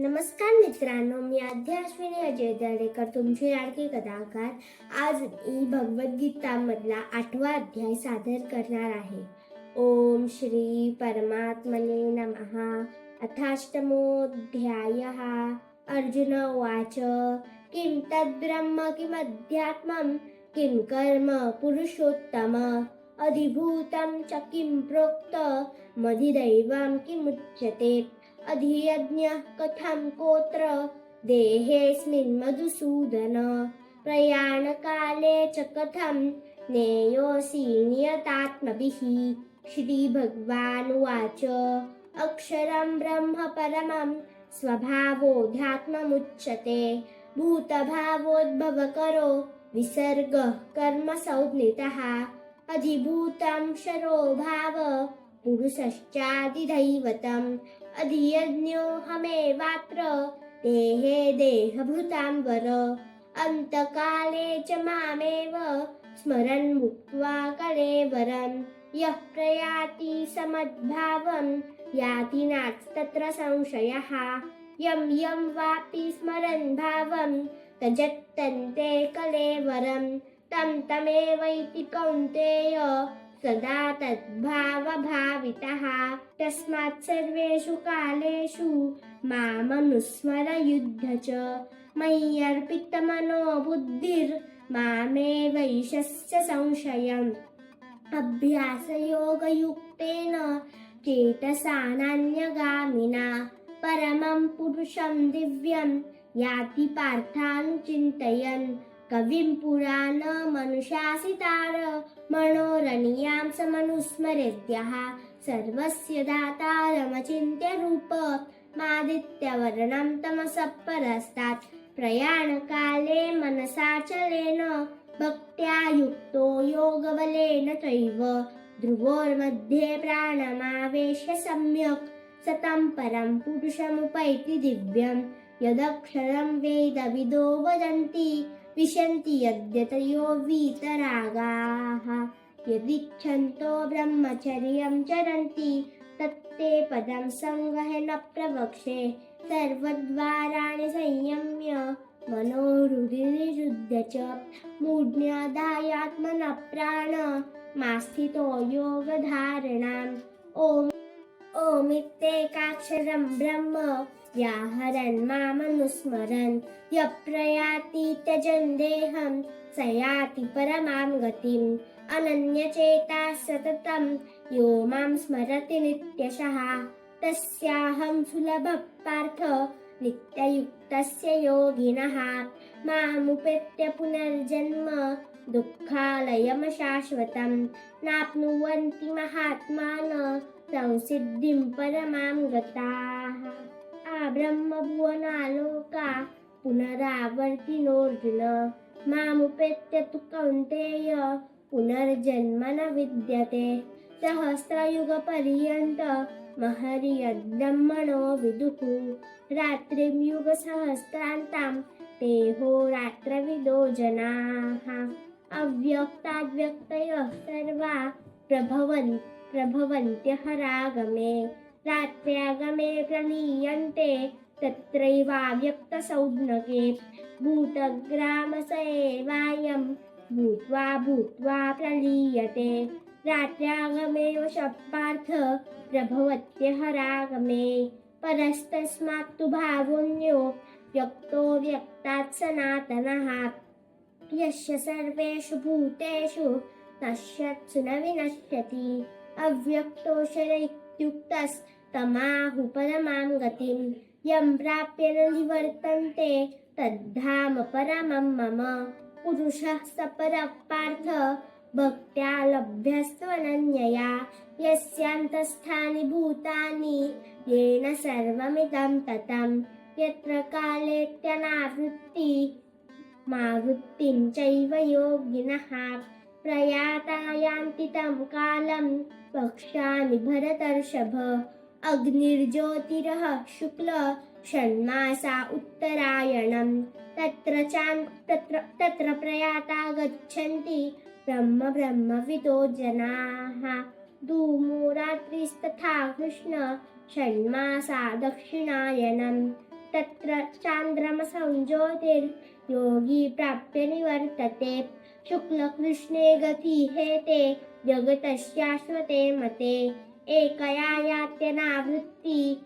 नमस्कार मित्रांनो मी अध्याश्विनी अजय दरेकर तुमची लाडकी कदाकार आज मी भगवद्गीतामधला आठवा अध्याय सादर करणार आहे. ओम श्री परमात्मने नमः अथाष्टमोऽध्याय. अर्जुन उवाच किं तद्ब्रह्म किमध्यात्मं किं कर्म पुरुषोत्तम? अधिभूतं च किं प्रोक्त? मधिदैवं किमुच्यते? अधियज्ञः कथं कोत्र? देहेऽस्मिन् मधुसूदन। प्रयाणकाले च कथं नेयोऽसि नियतात्मभिः? श्रीभगवानुवाच। अक्षरं ब्रह्म परमं स्वभावोऽध्यात्ममुच्यते। भूतभावोद्भवकरो विसर्गः कर्मसंज्ञितः। अधिभूतं शरो भाव पुरुषश्चादिदैवतम् अधियज्ञोऽहमेवात्र देहे देहभृतां वर। अन्तकाले च मामेव स्मरन् मुक्त्वा कलेवरं यः प्रयाति समद्भावं याति नास्तत्र संशयः। यं यं वापि स्मरन् भावं तजत्तन्ते कलेवरं तं तमेवैति कौन्तेय सदा तद्भावभावितः तस्मात् सर्वेषु कालेषु मामनुस्मर युद्ध च मय्यर्पितमनो बुद्धिर्मामेवैशस्य संशयम्। अभ्यासयोगयुक्तेन चेतसा नान्यगामिना परमं पुरुषं दिव्यं याति पार्थानुचिन्तयन् कविं पुराणमनुशासितार मनोरणीयां समनुस्मरेद्यः सर्वस्य दातारमचिन्त्य रूप मादित्यवर्णं तमसः परस्तात् प्रयाणकाले मनसाचलेन भक्त्या युक्तो योगबलेन चैव ध्रुवोर्मध्ये प्राणमावेश्य सम्यक् सतं परं पुरुषमुपैति दिव्यं यदक्षरं वेदविदो वदन्ति विशन्ति यद्यतयो वीतरागाः। यदिच्छन्तो ब्रह्मचर्यं चरन्ति तत्ते पदं सङ्गहे न प्रवक्षे। सर्वद्वाराणि संयम्य मनोहृदिनिरुद्ध च। मूढ्न्यदायात्मनः प्राण मास्थितो योगधारणाम्। ॐ ओमित्येकाक्षरं ब्रह्म। व्याहरन् मामनुस्मरन्। यः प्रयाति त्यजन् देहं स याति परमां गतिम्। अनन्यचेता सततं यो मां स्मरति नित्यशः। तस्याहं सुलभः पार्थ नित्ययुक्तस्य योगिनः। मामुपेत्य पुनर्जन्म दुःखालयमशाश्वतं नाप्नुवन्ति महात्मान संसिद्धिं परमां गताः। आब्रह्मभुवनालोका पुनरावर्तिनोऽर्जुन मामुपेत्य तु कौन्तेय पुनर्जन्म न विद्यते सहस्रयुगपर्यन्त महर्यद्ब्रह्मणो विदुः रात्रिं युगसहस्रान्तां ते होरात्रविदो जनाः. अव्यक्ताद्व्यक्तयः सर्वा प्रभवन् प्रभवन्त्यहरागमे. रात्र्यागमे प्रणीयन्ते तत्रैवाव्यक्तसंज्ञके भूतग्रामस एवायं भूत्वा भूत्वा प्रलीयते। रात्र्यागमेव शब्दार्थ प्रभवत्यहरागमे। परस्तस्मात् तु भावोऽन्यो व्यक्तो व्यक्तात् सनातनः। यस्य सर्वेषु भूतेषु नश्यत्सु न विनश्यति। युक्तस्तमाहु परमां गतिं यं प्राप्य न निवर्तन्ते तद्धाम परमं मम। पुरुषः स परः पार्थ भक्त्या लभ्यस्त्वनन्यया यस्यान्तस्थानि भूतानि येन सर्वमिदं ततं यत्र कालेत्यनावृत्ति मा वृत्तिं चैव योगिनः। प्रयाता यान्ति तं कालं वक्ष्यामि भरतर्षभ अग्निर्ज्योतिरः शुक्ल षण्मासा उत्तरायणं तत्र चान् तत्र तत्र प्रयाता गच्छन्ति ब्रह्म ब्रह्मविदो जनाः। धूमो रात्रिस्तथा कृष्ण षण्मासा दक्षिणायनं तत्र चान्द्रमसंज्योतिर्योगी प्राप्य निवर्तते। शुक्लकृष्णे गती हेते जगतस्याश्वते मते. एकया यात्यनावृत्ति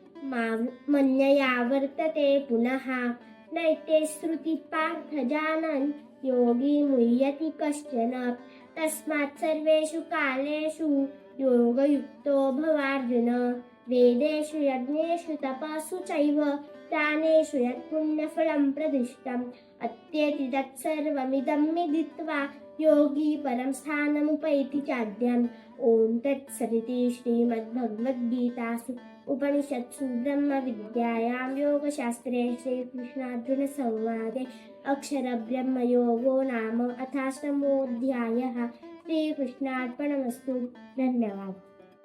मन्यया वर्तते पुनः. नैते श्रुतिपार्थ जानन् योगी मुह्यति कश्चन. तस्मात् सर्वेषु कालेषु योगयुक्तो भवार्जुन. वेदेषु यज्ञेषु तपसु चैव दानेषु यत् पुण्यफलं प्रदिष्टम्। अत्येति तत्सर्वमिदं विदित्वा योगी परं स्थानमुपैति चाद्यम्। ॐ तत्सदिति श्रीमद्भगवद्गीतासु उपनिषत्सु ब्रह्मविद्यायां योगशास्त्रे श्रीकृष्णार्जुनसंवादे अक्षरब्रह्मयोगो नाम अथाष्टमोऽध्यायः। श्रीकृष्णार्पणमस्तु। धन्यवाद